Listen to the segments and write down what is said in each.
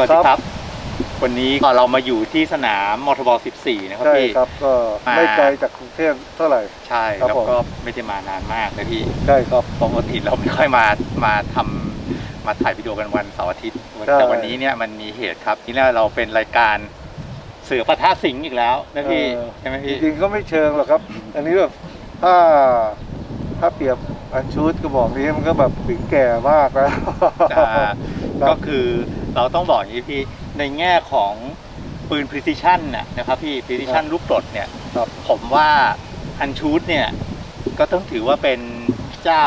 วัสดีครับ วันนี้ก็เรามาอยู่ที่สนามมอเตอร์บอล14 นะครับใช่พี่ ครับก็มาไม่ไกลจากกรุงเทพเท่าไหร่ ใช่ครับแล้วผม ก็ไม่ได้มานานมากนะพี่ใช่ครับ ปกติเราไม่ค่อยมามาทำมาถ่ายวิดีโอกันวันเสาร์อาทิตย์ใช่ แต่วันนี้เนี่ยมันมีเหตุครับที่นี่เราเป็นรายการเสือปะทะสิงห์อีกแล้วนะพี่เออใช่ไหมจพี่ริงๆก็ไม่เชิงหรอกครับ อันนี้แบบถ้าถ้าเปรียบอันชูดกระบอกนี้มันก็แบบถึงแก่มากแล้ว อ่าครับก็คือ เราต้องบอกอย่างนี้พี่ในแง่ของปืน precision น่ะนะครับพี่ precision ลูกกรดเนี่ยครับ ผมว่าอันชูดเนี่ยก็ต้องถือว่าเป็นเจ้า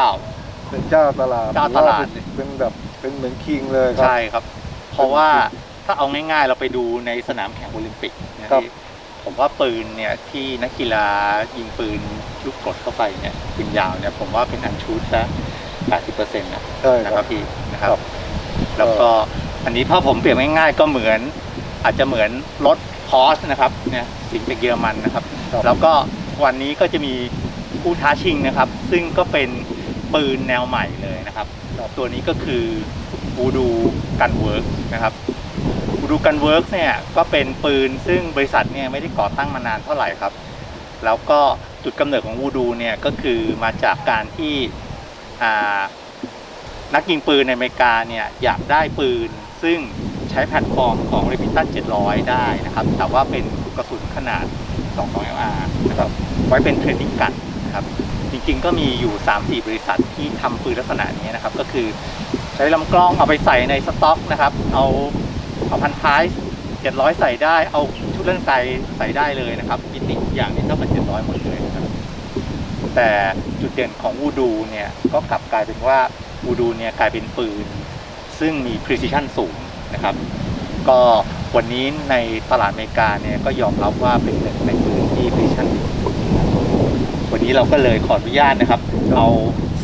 เป็นเจ้าตลาดเจ้าตลาดหรือว่เป็นเป็นแบบเป็นเหมือนคิงเลยครับ ใช่ครับ เพราะว่าถ้าเอาง่ายๆ เราไปดูในสนามแข่งโอลิมปิกนะครับพี่ผมว่าปืนเนี่ยที่นักกีฬายิงปืนลูกกรดเข้าไปเนี่ยปืนยาวเนี่ยผมว่าเป็นอันชูดซะ80%นะ ใช่นะคครัรับบ พี่นะครับ ครับแล้วก็ อันนี้ถ้าผมเปรียบง่ายๆก็เหมือน อาจจะเหมือนรถพอสนะครับเนี่ยสิงจากเยอรมันนะครับครับ แล้วก็วันนี้ก็จะมีผู้ท้าชิงนะครับ ซึ่งก็เป็นปืนแนวใหม่เลยนะครับ ตัวนี้ก็คือบูดูกันเวิร์กนะครับบูดูกันเวิร์กเนี่ยก็เป็นปืนซึ่งบริษัทเนี่ยไม่ได้ก่อตั้งมานานเท่าไหร่ครับ แล้วก็จุดกำเนิดของวูดูเนี่ยก็คือมาจากการที่อ่านักยิงปืนในอเมริกาเนี่ยอยากได้ปืน ซึ่งใช้แพลตฟอร์มของ r e p i t a 700 ได้นะครับ แต่ว่าเป็นกระสุนขนาด 22 LR นะครับไว้เป็นเทรนนิ่งกันนะครับ จริงๆก็มีอยู่ 3-4 บริษัทที่ทำปืนลักษณะนี้นะครับ ก็คือใช้ลำกล้องเอาไปใส่ในสต็อกนะครับ เอาเอาพันท้าย700 ใส่ได้ เอาชุดเล่นไกลใส่ได้เลยนะครับมิติทุกอย่างนี่เท่ากับ700 หมดเลยนะครับ แต่จุดเด่นของวูดูเนี่ยก็กลับกลายเป็นว่าวูดูเนี่ยกลายเป็นปืน ซึ่งมี precision สูงนะครับ ก็วันนี้ในตลาดอเมริกาเนี่ยก็ยอมรับว่าเป็นหนึ่งในปืนที่ precision สูงนะครับวันนี้เราก็เลยขออนุญาตนะครับ เอา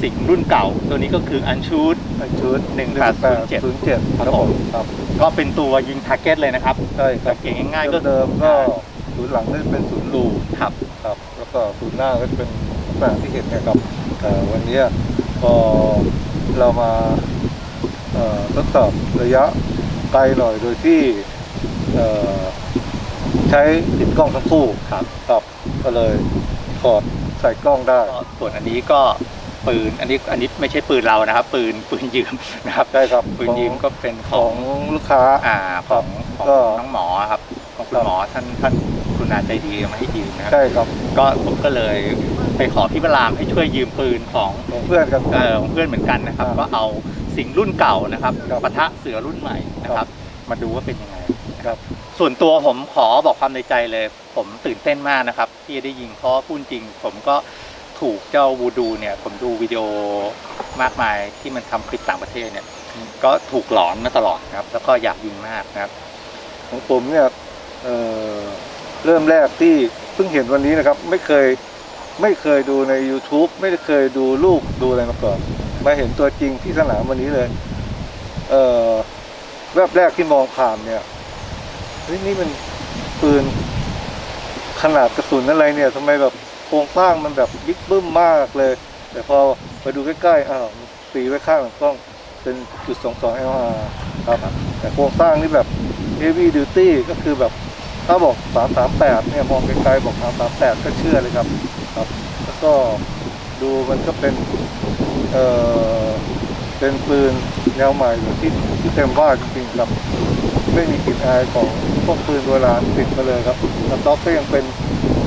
สิ่งรุ่นเก่าตัวนี้ก็คืออันชูดอันชูด1807ศูนย์เจ็ดครับผมครับ ก็เป็นตัวยิงทาร์เก็ตเลยนะครับใช่ครับสังเกตง่ายๆก็เดิมๆก็ศูนย์หลังก็จะเป็นศูนย์รูครับครับ แล้วก็ศูนย์หน้าก็จะเป็นลักษณะที่เห็นเนะครับแต่วันนี้พอเรามาเอ่อ ทดสอบระยะไกลหน่อยโดยที่เอ่อใช้ติดกล้องทั้งคู่ครับครับก็เลยถอดใส่กล้องได้ก็ส่วนอันนี้ก็ปืนอันนี้อันนี้ไม่ใช่ปืนเรานะครับ ปืนปืนยืมนะครับได้ครับปืนยืมก็เป็นขขอองงลูกค้าอ่าของของก็น้องหมอครับของคุณหมอท่านท่านคุณอาใจดีเอามาให้ยืมนะครับใช่ครับก็ผมก็เลยไปขอพี่ประรามให้ช่วยยืมปืนของของเพื่อนกันเออของเพื่อนเหมือนกันนะครับอ่าก็เอา สิ่งรุ่นเก่านะครับครับปะทะเสือรุ่นใหม่นะครับ มาดูว่าเป็นยังไงครับ ส่วนตัวผมขอบอกความในใจเลย ผมตื่นเต้นมากนะครับ ที่จะได้ยิงเพราะพูดจริง ผมก็ถูกเจ้าวูดูเนี่ย ผมดูวิดีโอมากมายที่มันทำคลิปต่างประเทศเนี่ย ก็ถูกหลอนมาตลอดนะครับ แล้วก็อยากยิงมากนะครับ ของผมเนี่ยเอ่อเริ่มแรกที่เพิ่งเห็นวันนี้นะครับ ไม่เคยไม่เคยดูใน YouTube ไม่ได้เคยดูรูปดูอะไรมาก่อน มาเห็นตัวจริงที่สนามวันนี้เลย เอ่อแวบแรกที่มองผ่านเนี่ยเฮ้ยนี่มันปืนขนาดกระสุนอะไรเนี่ยทำไมแบบโครงสร้างมันแบบบิ๊กบึ้มมากเลย แต่พอไปดูใกล้ๆอ้าวตีไว้ข้างหลังกล้องเป็นจุดสองสอง LR ครับ แต่โครงสร้างนี่แบบ heavy duty ก็คือแบบถ้าบอก338เนี่ยมองไกลๆบอก338ก็เชื่อเลยครับ ครับ แล้วก็ ดูมันก็เป็นเอ่อเป็นปืนแนวใหม่ที่ที่เต็มว่าจริงๆครับ ไม่มีกลิ่นอายของพวกปืนโบราณติดมาเลยครับสต็อกก็ยังเป็น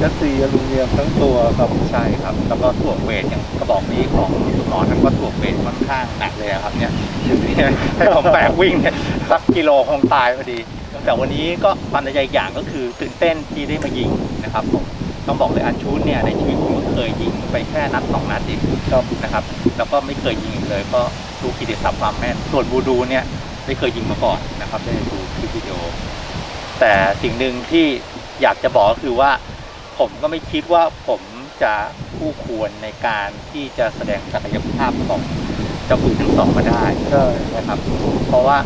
ยัดซีอลูมิเนียมทั้งตัวครับใช่ครับ แล้วก็ถ่วงเวทอย่างกระบอกนี้ของคุณหมอท่านก็ถ่วงเวทค่อนข้างหนักเลยครับเนี่ยให้ผมแบกวิ่งเนี่ยสักกิโลคงตายพอดี แต่วันนี้ก็ความในใจอีกอย่างก็คือตื่นเต้นที่ได้มายิงนะครับผม ต้องบอกเลยอันชูดเนี่ยในชีวิตผมก็เคยยิงไปแค่นัดสองนัดเองครับนะครับ แล้วก็ไม่เคยยิงอีกเลย ก็ดูกิติศัพท์ความแม่นส่วนบูดูเนี่ยไม่เคยยิงมาก่อนนะครับได้ดูคลิปวิดีโอ แต่สิ่งหนึ่งที่อยากจะบอกก็คือว่าผมก็ไม่คิดว่าผมจะคู่ควรในการที่จะแสดงศักยภาพของเจ้าปืนทั้งสองมาได้ใช่ครับนะครับ เพราะว่า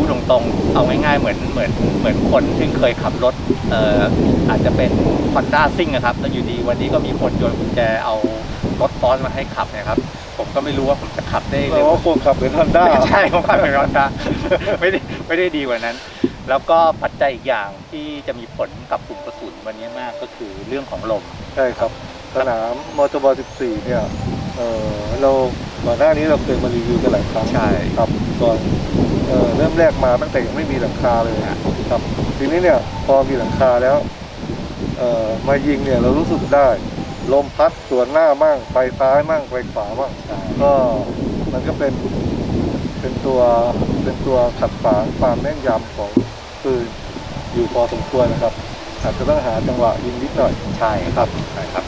พูดตรงๆ เอาง่ายๆ เหมือนเหมือนเหมือนคนที่เคยขับรถเอ่ออาจจะเป็น Honda ซิ่งนะครับ แล้วอยู่ดีวันนี้ก็มีคนโยนกุญแจเอารถฟอนต์มาให้ขับเนะครับ ผมก็ไม่รู้ว่าผมจะขับได้เราเร็วก็ควรขับเป็นฮอนด้าไม่ใช่ผมขับเป็นรอนด้าไม่ได้ไม่ได้ดีกว่านั้น แล้วก็ปัจจัยอีกอย่างที่จะมีผลกับกลุ่มกระสุนวันนี้มากก็คือเรื่องของลม ใช่ครับ สนามมอเตอร์บอล14 เนี่ยเออเราก่อนหน้านี้เราเคยมารีวิวกันหลายครั้งใช่ ครับก่อน เออเริ่มแรกมาตั้งแต่ยังไม่มีหลังคาเลยครับทีนี้เนี่ยพอมีหลังคาแล้วเออมายิงเนี่ยเรารู้สึกได้ ลมพัดสวนหน้ามั่งไปซ้ายมั่งไปขวามั่งก็มันก็เป็นเป็นตัวเป็นตัวขัดขวางความแม่นยำของปืนอยู่พอสมควรนะครับอาจจะต้องหาจังหวะยิงนิดหน่อยใช่ครับใช่ครับ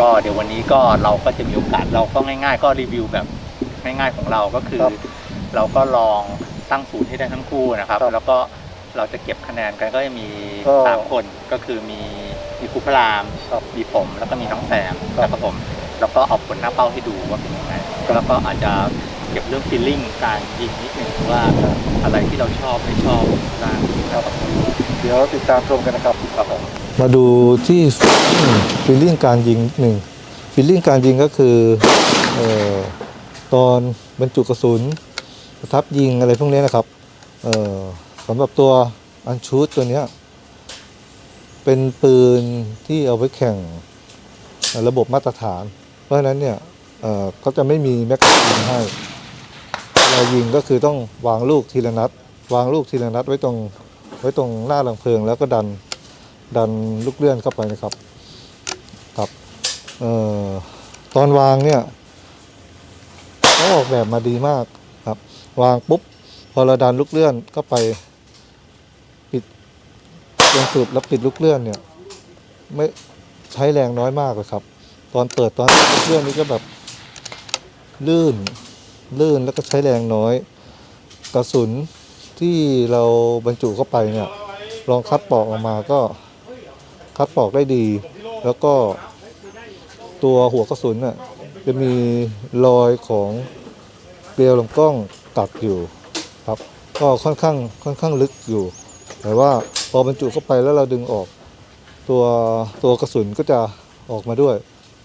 ก็เดี๋ยววันนี้ก็เราก็จะมีโอกาสเราก็ง่าย ๆ ก็รีวิวแบบง่ายๆของเราก็คือครับเราก็ลอง ตั้งศูนย์ให้ได้ทั้งคู่นะครับ ครับแล้วก็เราจะเก็บคะแนนกันก็จะมีก็สามคนก็คือมีมีครูพระรามครับมีผมแล้วก็มีน้องแซมครับแล้วก็ผมแล้วก็เอาผลหน้าเป้าให้ดูว่าเป็นยังไงแล้วก็อาจจะเก็บเรื่องฟีลลิ่งการยิงนิดหนึ่งว่าอะไรที่เราชอบไม่ชอบบ้างครับผมเดี๋ยวติดตามชมกันนะครับครับผมมาดูที่ฟีลลิ่งการยิงหนึ่งฟีลลิ่งการยิงก็คือเออตอนบรรจุกระสุน ประทับยิงอะไรพวกนี้นะครับ เออสำหรับตัวอันชูดตัวเนี้ย เป็นปืนที่เอาไว้แข่งระบบมาตรฐาน เพราะฉะนั้นเนี่ยเออเขาจะไม่มีแม็กกาซีนให้เวลายิงก็คือต้องวางลูกทีละนัด วางลูกทีละนัดไว้ตรงไว้ตรงหน้าลังเพลิง แล้วก็ดันดันลูกเลื่อนเข้าไปนะครับครับเอ่อตอนวางเนี่ยเขาออกแบบมาดีมาก วางปุ๊บ พอเราดันลูกเลื่อนเข้าไป ปิดจนสุดแล้วปิดลูกเลื่อนเนี่ย ไม่ใช้แรงน้อยมากเลยครับ ตอนเปิดตอนลูกเลื่อนนี่ก็แบบ ลื่น ลื่นแล้วก็ใช้แรงน้อย กระสุนที่เราบรรจุเข้าไปเนี่ย ลองคัดปอกออกมาก็คัดปอกได้ดี แล้วก็ตัวหัวกระสุนน่ะจะมีรอยของเกลียวลำกล้อง ตัดอยู่ครับก็ค่อนข้างค่อนข้างลึกอยู่ แต่ว่าพอบรรจุเข้าไปแล้วเราดึงออก ตัวตัวกระสุนก็จะออกมาด้วย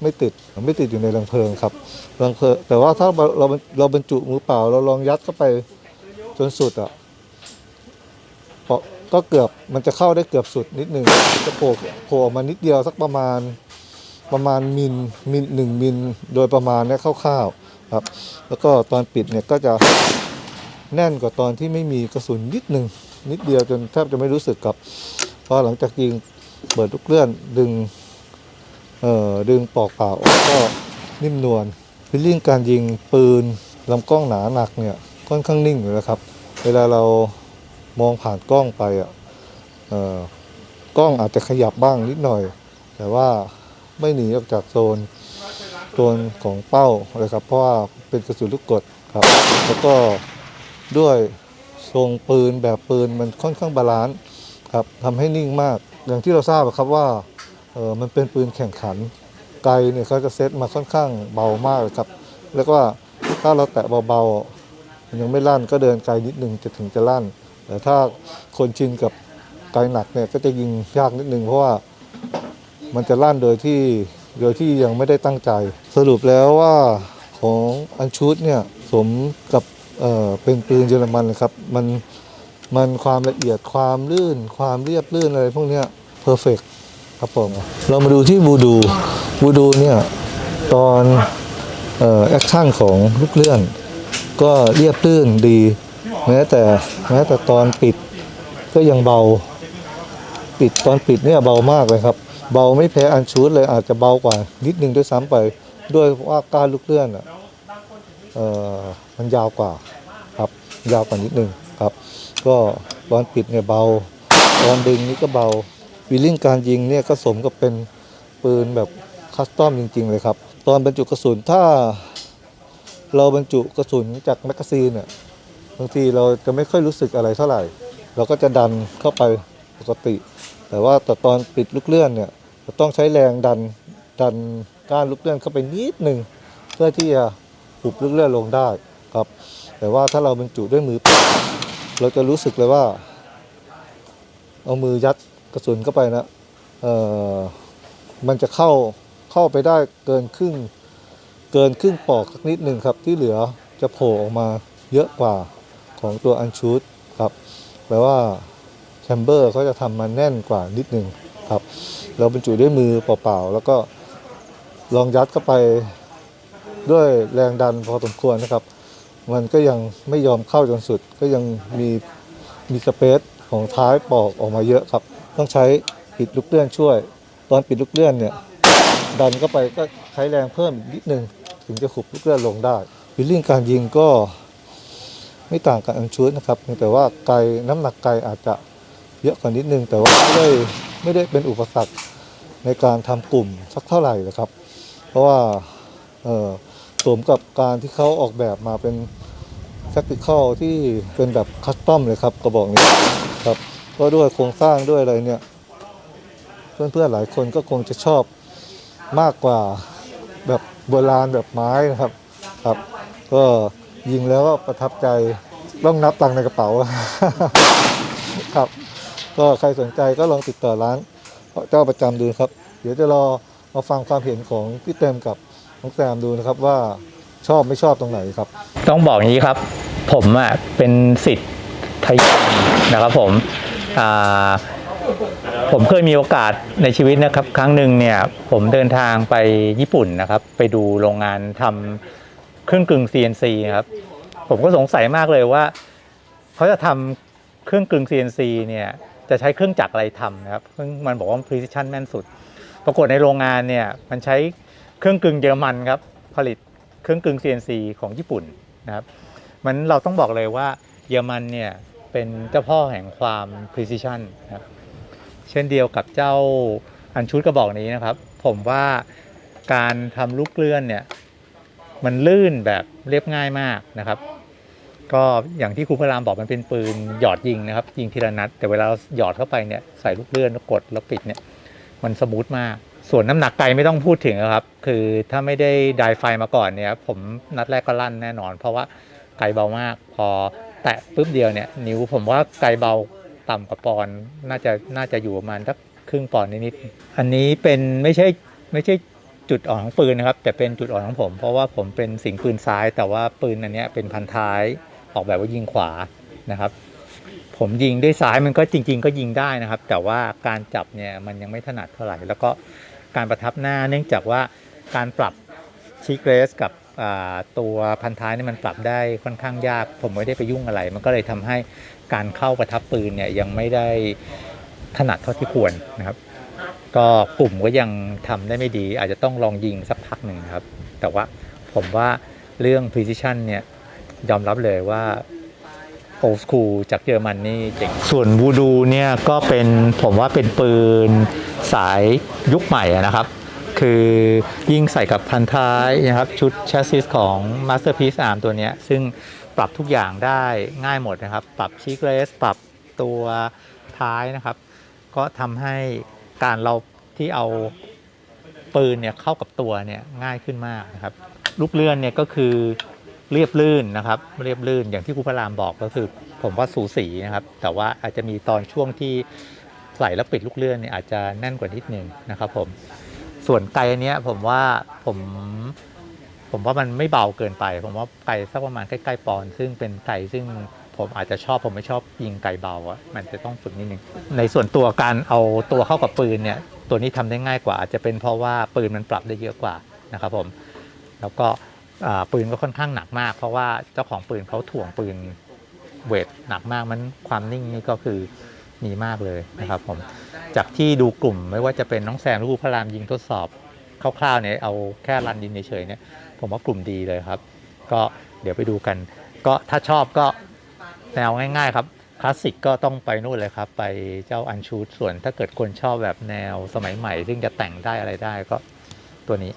ไม่ติดไม่ติดอยู่ในรังเพลิงครับรังเพลิงแต่ว่าถ้าเราเราบรรจุมือเปล่า เราลองยัดเข้าไปจนสุดอะเพราะก็เกือบมันจะเข้าได้เกือบสุดนิดหนึ่งจะโผล่โผล่ออกมานิดเดียวสักประมาณประมาณมิลมิลหนึ่งมิลโดยประมาณเนี้ยคร่าวๆครับ แล้วก็ตอนปิดเนี่ยก็จะ แน่นกว่าตอนที่ไม่มีกระสุนนิดหนึ่งนิดเดียวจนแทบจะไม่รู้สึกครับพอหลังจากยิงเปิดลูกเลื่อนดึงเอ่อดึงปอกเปล่าออกก็นิ่มนวลฟิลลิ่งการยิงปืนลำกล้องหนาหนักเนี่ยค่อนข้างนิ่งอยู่แล้วครับ เวลาเรามองผ่านกล้องไปอะเอ่อกล้องอาจจะขยับบ้างนิดหน่อย แต่ว่าไม่หนีออกจากโซนโซนของเป้าเลยครับ เพราะว่าเป็นกระสุนลูกกดครับ แล้วก็ ด้วยทรงปืนแบบปืนมันค่อนข้างบาลานซ์ครับทำให้นิ่งมาก อย่างที่เราทราบครับว่าเออมันเป็นปืนแข่งขันไกลเนี่ยเขาจะเซตมาค่อนข้างเบามากครับแล้วก็ถ้าเราแตะเบาๆมันยังไม่ลั่นก็เดินไกลนิดนึงจะถึงจะลั่น แต่ถ้าคนชินกับไกลหนักเนี่ยก็จะยิงยากนิดนึงเพราะว่ามันจะลั่นโดยที่โดยที่ยังไม่ได้ตั้งใจ สรุปแล้วว่าของอันชูดเนี่ยสมกับ เอ่อเป็นปืนเยอรมันครับ มันมันความละเอียดความลื่น ความเรียบลื่นอะไรพวกเนี้ยเพอร์เฟกครับผมเรามาดูที่บูดูบูดูเนี่ยตอนเอ่อแอคชั่นของลูกเลื่อน ก็เรียบลื่นดี แม้แต่แม้แต่ตอนปิดก็ยังเบาปิดตอนปิดเนี่ยเบามากเลยครับ เบาไม่แพ้อันชูดเลยอาจจะเบากว่า นิดนึงด้วยซ้ำไปด้วยว่าการลูกเลื่อนอะเอ่อ มันยาวกว่าครับ ยาวกว่านิดนึงครับ ก็ตอนปิดเนี่ยเบาตอนดึงนี่ก็เบาวิลลิ่งการยิงเนี่ยก็สมกับเป็นปืนแบบคัสตอมจริง ๆ เลยครับ ตอนบรรจุกระสุนถ้า เราบรรจุกระสุนจากแมกกาซีนเนี่ยบางทีเราจะไม่ค่อยรู้สึกอะไรเท่าไหร่ เราก็จะดันเข้าไปปกติ แต่ว่าแต่ตอนปิดลูกเลื่อนเนี่ยจะต้องใช้แรงดันดันก้านลูกเลื่อนเข้าไปนิดหนึ่งเพื่อที่จะหุบลูกเลื่อนลงได้ ครับ แต่ว่าถ้าเราบรรจุด้วยมือเปล่าเราจะรู้สึกเลยว่า เอามือยัดกระสุนเข้าไปนะเอ่อมันจะเข้าเข้าไปได้เกินครึ่ง เกินครึ่งปอกสักนิดหนึ่งครับ ที่เหลือจะโผล่ออกมาเยอะกว่าของตัวอันชูดครับแปลว่าแชมเบอร์เขาจะทำมาแน่นกว่านิดหนึ่งครับ เราบรรจุด้วยมือเปล่าๆ แล้วก็ลองยัดเข้าไปด้วยแรงดันพอสมควรนะครับ มันก็ยังไม่ยอมเข้าจนสุด ก็ยังมีมีสเปซของท้ายปอกออกมาเยอะครับ ต้องใช้ปิดลูกเลื่อนช่วย ตอนปิดลูกเลื่อนเนี่ยดันเข้าไปก็ใช้แรงเพิ่มนิดนึง ถึงจะขุบลูกเลื่อนลงได้ฟิลลิ่งการยิงก็ไม่ต่างกับอันชูดนะครับแต่ว่าไกลน้ำหนักไกลอาจจะเยอะกว่านิดนึง แต่ว่าไม่ได้ไม่ได้เป็นอุปสรรคในการทำกลุ่มสักเท่าไหร่นะครับ เพราะว่าเออ สมกับการที่เขาออกแบบมาเป็นแ a คติคอลที่เป็นแบบคัสตอมเลยครับกระบอกนี้ครับก็ด้วยโครงสร้างด้วยอะไรเนี่ย เพื่อนๆหลายคนก็คงจะชอบมากกว่าแบบโบราณแบบไม้นะครับครับ ก็ยิงแล้วก็ประทับใจต้องนับตังในกระเป๋าครับ ก็ใครสนใจก็ลองติดต่อร้านเจ้าประจำดูครับ เดี๋ยวจะรอมาฟังความเห็นของพี่เต็มกับ น้องแซมดูนะครับว่าชอบไม่ชอบตรงไหนครับ ต้องบอกอย่างนี้ครับ ผมอะเป็นสิทธิ์ทยานนะครับผมอ่าผมเคยมีโอกาสในชีวิตนะครับ ครั้งหนึ่งเนี่ยผมเดินทางไปญี่ปุ่นนะครับ ไปดูโรงงานทำเครื่องกลึง CNC ครับ ผมก็สงสัยมากเลยว่าเขาจะทำเครื่องกลึง CNC เนี่ยจะใช้เครื่องจักรอะไรทำนะครับซึ่งมันบอกว่า precision แม่นสุด ปรากฏในโรงงานเนี่ยมันใช้ เครื่องกลึงเยอรมันครับผลิตเครื่องกลึง CNC ของญี่ปุ่นนะครับมันเราต้องบอกเลยว่าเยอรมันเนี่ยเป็นเจ้าพ่อแห่งความ precision นะครับเช่นเดียวกับเจ้าอันชุดกระบอกนี้นะครับ ผมว่าการทำลูกเลื่อนเนี่ยมันลื่นแบบเรียบง่ายมากนะครับ ก็อย่างที่ครูพระรามบอกมันเป็นปืนหยอดยิงนะครับ ยิงทีละนัด แต่เวลาเราหยอดเข้าไปเนี่ยใส่ลูกเลื่อนแล้วกดแล้วปิดเนี่ยมันสมูทมาก ส่วนน้ำหนักไกลไม่ต้องพูดถึงนะครับ คือถ้าไม่ได้ไดไฟมาก่อนเนี่ยผมนัดแรกก็ลั่นแน่นอน เพราะว่าไกลเบามาก พอแตะปุ๊บเดียวเนี่ยนิ้วผมว่าไกลเบาต่ำกว่าปอนด์น่าจะน่าจะอยู่ประมาณสักครึ่งปอนด์นิดๆอันนี้เป็นไม่ใช่ไม่ใช่จุดอ่อนของปืนนะครับ แต่เป็นจุดอ่อนของผม เพราะว่าผมเป็นสิงปืนซ้าย แต่ว่าปืนอันเนี้ยเป็นพันท้ายออกแบบว่ายิงขวานะครับ ผมยิงด้วยซ้ายมันก็จริง ๆ ก็ยิงได้นะครับ แต่ว่าการจับเนี่ยมันยังไม่ถนัดเท่าไหร่แล้วก็ การประทับหน้าเนื่องจากว่าการปรับชีเกรสกับตัวพันท้ายนี่มันปรับได้ค่อนข้างยาก ผมไม่ได้ไปยุ่งอะไร มันก็เลยทำให้การเข้าประทับปืนเนี่ยยังไม่ได้ถนัดเท่าที่ควรนะครับ ก็กลุ่มก็ยังทำได้ไม่ดี อาจจะต้องลองยิงสักพักหนึ่งครับ แต่ว่าผมว่าเรื่อง precision เนี่ยยอมรับเลยว่า โอ s คูลจากเยอรมันนี่เจ๋งส่วนวูดูเนี่ยก็เป็นผมว่าเป็นปืนสายยุคใหม่นะครับ คือยิ่งใส่กับพันท้ายนะครับชุดแชสซิสของ Masterpiece Arm ตัวนี้ซึ่งปรับทุกอย่างได้ง่ายหมดนะครับ ปรับชีเกรสปรับตัวท้ายนะครับ ก็ทำให้การเราที่เอาปืนเนี่ยเข้ากับตัวเนี่ยง่ายขึ้นมากนะครับลูกเลื่อนเนี่ยก็คือ เรียบลื่นนะครับ เรียบลื่นอย่างที่ครูพระรามบอกก็คือ ผมว่าสูสีนะครับ แต่ว่าอาจจะมีตอนช่วงที่ใส่แล้วปิดลูกเลื่อนเนี่ยอาจจะแน่นกว่านิดนึงนะครับ ผมส่วนไกลอันเนี้ยผมว่าผมผมว่ามันไม่เบาเกินไป ผมว่าไกลสักประมาณใกล้ๆปอน ซึ่งเป็นไกลซึ่งผมอาจจะชอบผมไม่ชอบยิงไกลเบาอะมันจะต้องฝึกนิดนึงในส่วนตัวการเอาตัวเข้ากับปืนเนี่ยตัวนี้ทำได้ง่ายกว่าอาจจะเป็นเพราะว่าปืนมันปรับได้เยอะกว่านะครับผม แล้วก็ ปืนก็ค่อนข้างหนักมาก เพราะว่าเจ้าของปืนเขาถ่วงปืนเวทหนักมากมันความนิ่งนี่ก็คือมีมากเลยนะครับผมจากที่ดูกลุ่มไม่ว่าจะเป็นน้องแซมหรือครูพระรามยิงทดสอบคร่าวๆเนี่ยเอาแค่รันยินเฉยๆเนี่ยผมว่ากลุ่มดีเลยครับ ก็เดี๋ยวไปดูกัน ก็ถ้าชอบก็แนวง่ายๆครับคลาสสิกก็ต้องไปนู่นเลยครับ ไปเจ้าอันชูดส่วนถ้าเกิดคนชอบแบบแนวสมัยใหม่ ซึ่งจะแต่งได้อะไรได้ก็ตัวนี้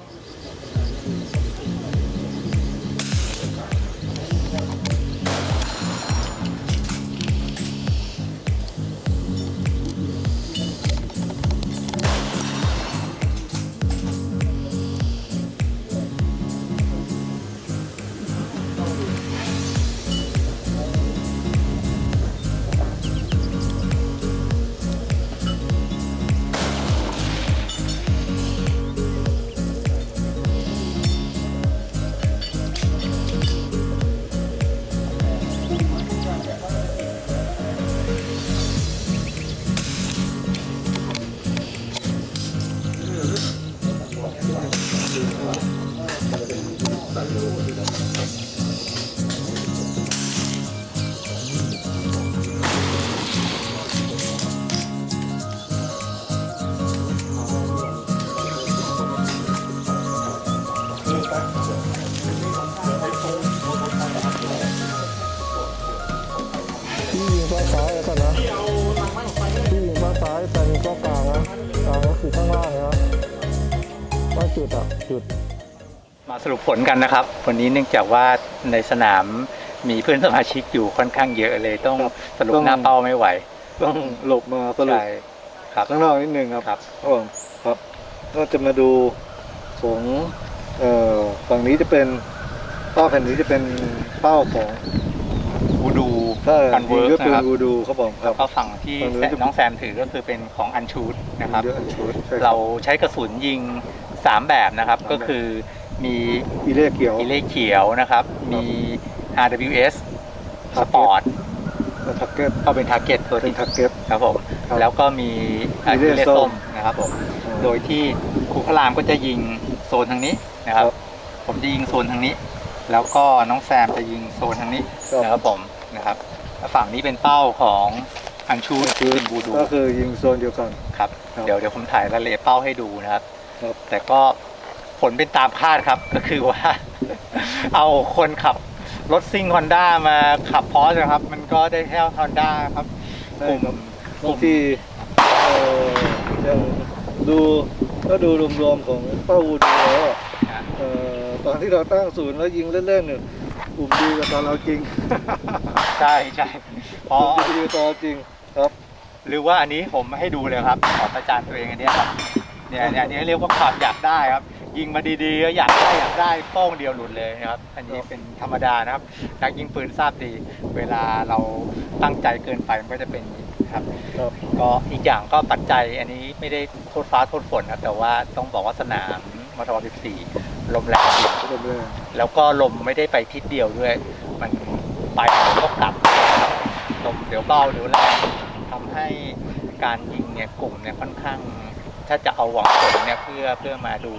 ือข้างล่างนะคว่าจุดอะจุดมาสรุปผลกันนะครับ วันนี้เนื่องจากว่าในสนามมีเพื่อนสมาชิกอยู่ค่อนข้างเยอะเลยต้องสรุปหน้าเป้าไม่ไหว ต้องหลบมาสรุปครับข้างนอกนิดนึงครับครับก็จะมาดูของเออฝั่งนี้จะเป็นเป้าแผ่นนี้จะเป็นเป้าของวูดู ถ้ากันยิเวิงร์กก็คือนะครับวูดูครับผมครับ ก็ฝั่งที่ฝั่งนู้นแซจะ น้องแซมถือก็คือเป็นของอันชูดนะครับ เยอะอันชุดใช่คเราบใช้กระสุนยิง 3 แบบนะครับสามแบบก็คือมีอีเล่เขียว อิเล่เขียวนะครับ มี RWS สปอร์ตทักเก็ตก็เป็นทาร์เก็ตตัวเป็นที่ทักเก็ต ครับผมครับแล้วก็มีอิอิเล่เล่ส้ส้มม นะครับผมโดยที่ครูพระรามก็จะยิงโซนทางนี้นะครับครับผมจะยิงโซนทางนี้ แล้วก็น้องแซมจะยิงโซนทางนี้ครับนะครับผมนะครับ แล้วฝั่งนี้เป็นเป้าของอันชูดคือเป็นบูดูก็คือยิงโซนเดียวกันครับครับ เดี๋ยวเดี๋ยวผมถ่ายรายละเอียดเป้าให้ดูนะครับครับ แต่ก็ผลเป็นตามคาดครับ ก็คือว่า เอาคนขับรถซิ่งฮอนด้ามาขับพอสนะครับ มันก็ได้แค่ฮอนด้าครับใช่กลุ่มครับกลุ่บางมทีเอ่ออย่างดูก็ดูรวมๆของเป้าวูดูแล้วอะอะเอ่อตอนที่เราตั้งศูนย์แล้วยิงเล่นๆเนี่ย กลุ่มดีกับตอนเราจริงใช่ใช่เพกลุ่ราะมดีกับตอนเราจริงครับ หรือว่าอันนี้ผมให้ดูเลยครับ ขอประจานตัวเองอันเนี้ยครับเนี่ยเนี่ยอันนี้เรียกว่าความอยากได้ครับ ยิงมาดีๆก็อยากได้อยากได้โป้งเดียวหลุดเลยนะครับ อันนี้เป็นธรรมดานะครับ นักยิงปืนทราบดี เวลาเราตั้งใจเกินไปมันก็จะเป็นอย่างนี้ครับ ครับ ก็อีกอย่างก็ปัจจัยอันนี้ไม่ได้โทษฟ้าโทษฝนครับแต่ว่าต้องบอกว่าสนามมทบ14 ลมแรงจริงก็เป็นเรื่องแล้วก็ลมไม่ได้ไปทิศเดียวด้วย มันไปแล้วก็กลับนะครับลมเดี๋ยวเบาเดี๋ยวแรงทำให้การยิงเนี่ยกลุ่มเนี่ยค่อนข้าง ถ้าจะเอาหวังผลเนี่ยเพื่อเพื่อมาดู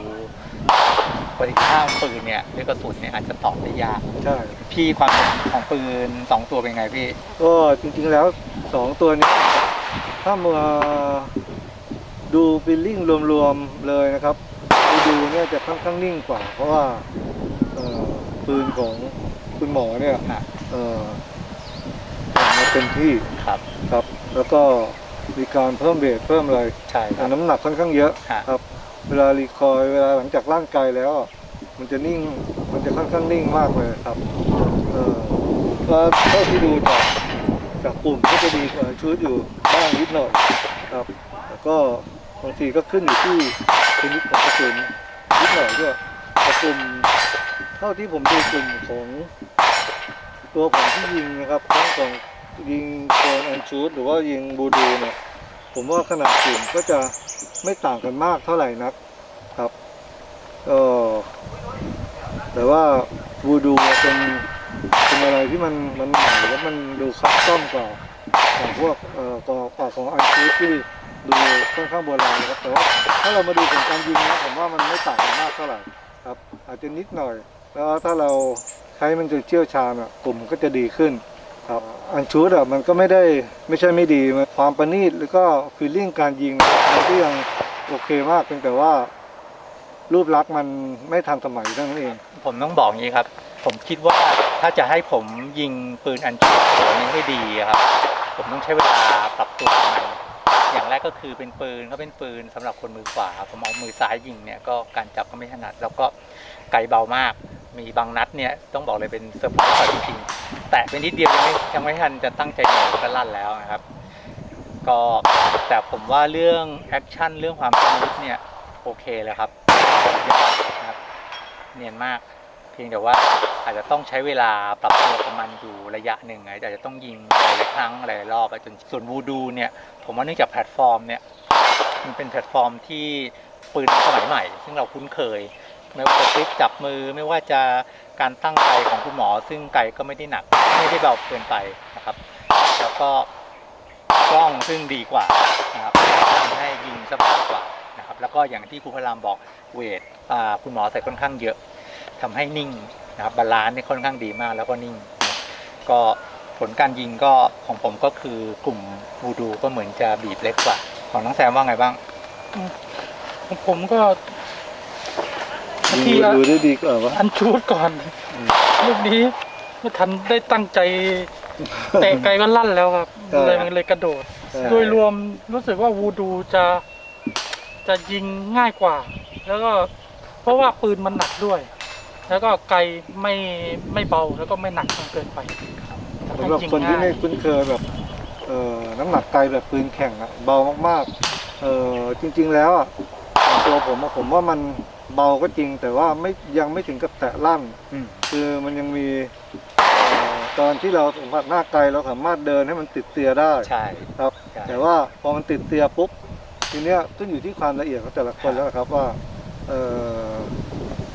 ประสิทธิภาพของปืนเนี่ยด้วยกระสุนเนี่ยอาจจะตอบได้ยากใช่พี่ความเห็นของปืนสองตัวเป็นไงพี่ก็จริงๆแล้วสองตัวนี้ ถ้ามาดูฟิลลิ่งรวมๆเลยนะครับ ดูดูเนี่ยจะค่อนข้างนิ่งกว่า เพราะว่าเอ่อปืนของคุณหมอเนี่ยอะเอ่อออกมาเต็มที่ครับครับ แล้วก็มีการเพิ่มเบสเพิ่มอะไรใช่ครับน้ำหนักค่อนข้างเยอะฮะครับ เวลารีคอยล์เวลาหลังจากร่างกายแล้วอะมันจะนิ่งมันจะค่อนข้างนิ่งมากเลยครับเออก็เท่าที่ดูจากจากกลุ่มก็จะดีกว่าชุดอยู่บ้างนิดหน่อยครับ แล้วก็บางทีก็ขึ้นอยู่ที่ ชนิดของกระสุนนิดหน่อยด้วยแต่กลุ่มเท่าที่ผมดูกลุ่มของตัวผมที่ยิงนะครับทั้งของยิงโซนแอนชูดหรือว่ายิงบูดูเนี่ยผมว่าขนาดกลุ่มก็จะไม่ต่างกันมากเท่าไหร่นักครับก็แต่ว่าวูดูเป็นเป็นอะไรที่มันมันใหม่แล้วมันดูคัสตอมกว่าของพวกเอ่อกว่าของอันชูที่ ดูค่อนข้างโบราณนะครับแต่ว่าถ้าเรามาดูผลการยิงนะผมว่ามันไม่ต่างกันมากเท่าไหร่ครับอาจจะนิดหน่อย แล้วถ้าเราใช้มันจนเชี่ยวชาญอะกลุ่มก็จะดีขึ้นครับอันชูดอะมันก็ไม่ได้ไม่ใช่ไม่ดีความประณีตแล้วก็ฟีลลิ่งการยิงมันก็ยังโอเคมากเพียงแต่ว่า รูปลักษณ์มันไม่ทันสมัยเท่านั้นเอง ผมต้องบอกอย่างนี้ครับ ผมคิดว่าถ้าจะให้ผมยิงปืนอันชูตัวนี้ให้ดีครับ ผมต้องใช้เวลาปรับตัวกับมัน อย่างแรกก็คือเป็นปืนเขาเป็นปืนสำหรับคนมือขวาผมเอามือซ้ายยิงเนี่ยก็การจับก็ไม่ถนัด แล้วก็ไกลเบามาก มีบางนัดเนี่ยต้องบอกเลยเป็นเซอร์ไพรส์จริงแต่เป็นนิดเดียวยังไม่ยังไม่ทันจะตั้งใจยิงก็ลั่นแล้วนะครับ ก็แต่ผมว่าเรื่องแอคชั่นเรื่องความสมูทเนี่ยโอเคเลยครับยอดนะครับเนียนมาก เพียงแต่ว่าอาจจะต้องใช้เวลาปรับตัวกับมันอยู่ระยะหนึ่งอาจจะต้องยิงหลายครั้งหลายรอบจนส่วนวูดูเนี่ยผมว่าเนื่องจากแพลตฟอร์มเนี่ยมันเป็นแพลตฟอร์มที่ปืนสมัยใหม่ ซึ่งเราคุ้นเคย ไม่ว่าจะคลิกจับมือไม่ว่าจะการตั้งไกของคุณหมอ ซึ่งไกก็ไม่ได้หนักไม่ได้เบาเกินไปนะครับ แล้วก็กล้องซึ่งดีกว่านะครับทำให้ยิงสบายกว่านะครับแล้วก็อย่างที่ครูพระรามบอกเวทคุณหมอใส่ค่อนข้างเยอะ ทำให้นิ่งนะครับบาลานซ์นี่ค่อนข้างดีมากแล้วก็นิ่งนะก็ผลการยิงก็ของผมก็คือกลุ่มบูดูก็เหมือนจะบีบเล็กกว่า ของน้องแซมว่าไงบ้างของผมก็ยิงที่ดูได้ดีกว่าวะอันชูดก่อนอืมลูกนี้ไม่ทันได้ตั้งใจเตะไกลก็ลั่นแล้วครับใช่เลยมันเลยกระโดดใช่โดยรวมรู้สึกว่าวูดูจะจะยิงง่ายกว่า แล้วก็เพราะว่าปืนมันหนักด้วย แล้วก็ไกลไม่ไม่เบาแล้วก็ไม่หนักจนเกินไปสำหรับคนที่ไม่คุ้นเคยแบบเอ่อน้ำหนักไกลแบบปืนแข่งอะเบามากๆเอ่อจริง ๆ แล้วอะส่วนตัวผมอะผมว่ามันเบาก็จริง แต่ว่าไม่ยังไม่ถึงกับแตะลั่น อืม คือมันยังมีเอ่อตอนที่เราสัมผัสหน้าไกลเราสามารถเดินให้มันติดเตียได้ ใช่ครับ ใช่แต่ว่าพอมันติดเตียปุ๊บทีเนี้ยต้องอยู่ที่ความละเอียดของแต่ละคนแล้วนะครับว่าเอ่อ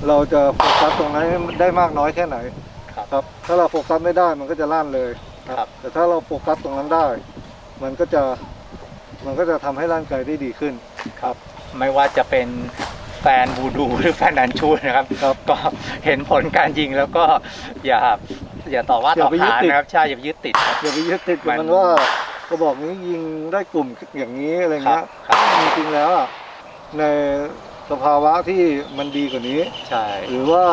เราจะโฟกัสตรงนั้นให้ได้มากน้อยแค่ไหนครับ ครับ ถ้าเราโฟกัสไม่ได้มันก็จะลั่นเลยครับ แต่ถ้าเราโฟกัสตรงนั้นได้ มันก็จะมันก็จะทำให้ร่างกายได้ดีขึ้น ครับ ไม่ว่าจะเป็นแฟนบูดูหรือแฟนนันชูนะครับ ครับก็เห็นผลการยิงแล้วก็อย่าอย่าต่อว่าอย่าต่อไปยึดขานติด นะครับใช่อย่าไปยึดติดครับ อย่าไปยึดติดกับมัมันน ว่ากระบอกนี้ยิงได้กลุ่มอย่างนี้อะไรเงี้ยครับครับ จริงๆแล้วอะใน สภาวะที่มันดีกว่านี้ ใช่ หรือว่า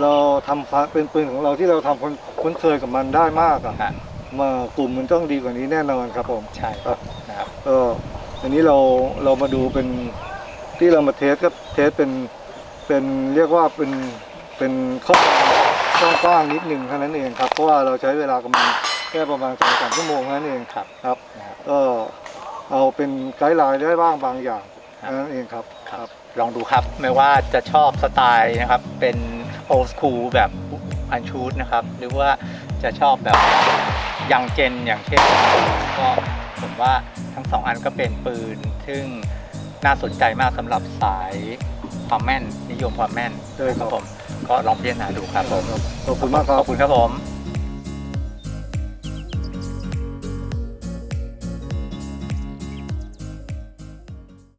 เราทำเป็นปืนของเราที่เราทำคนคุ้นเคยกับมันได้มากอะฮะมากลุ่มมันต้องดีกว่านี้แน่นอนครับผมใช่ครับนะครับ ก็อันนี้เราเรามาดูเป็นที่เรามาเทสก็เทสเป็นเป็นเรียกว่าเป็นเป็นข้อกว้างๆนิดหนึ่งเท่านั้นเองครับเพราะว่าเราใช้เวลากับมันแค่ประมาณสองสามชั่วโมงเท่านั้นเองครับครับนะครับก็เอาเป็นไกด์ไลน์ได้บ้างบางอย่าง ครับเท่านั้นเองครับครับ ลองดูครับไม่ว่าจะชอบสไตล์นะครับ เป็นโอ s คูลแบบอันชูดนะครับ หรือว่าจะชอบแบบยังเจนอย่างเช่นก็ผมว่าทั้งสองอันก็เป็นปืน ซึ่งน่าสนใจมากสำหรับสายความแม่น นิยมความแม่นใช่ครับ ผม ก็ลองพิจารณาดูครับผม ขอบคุณมากครัขบ อบคุณครับผม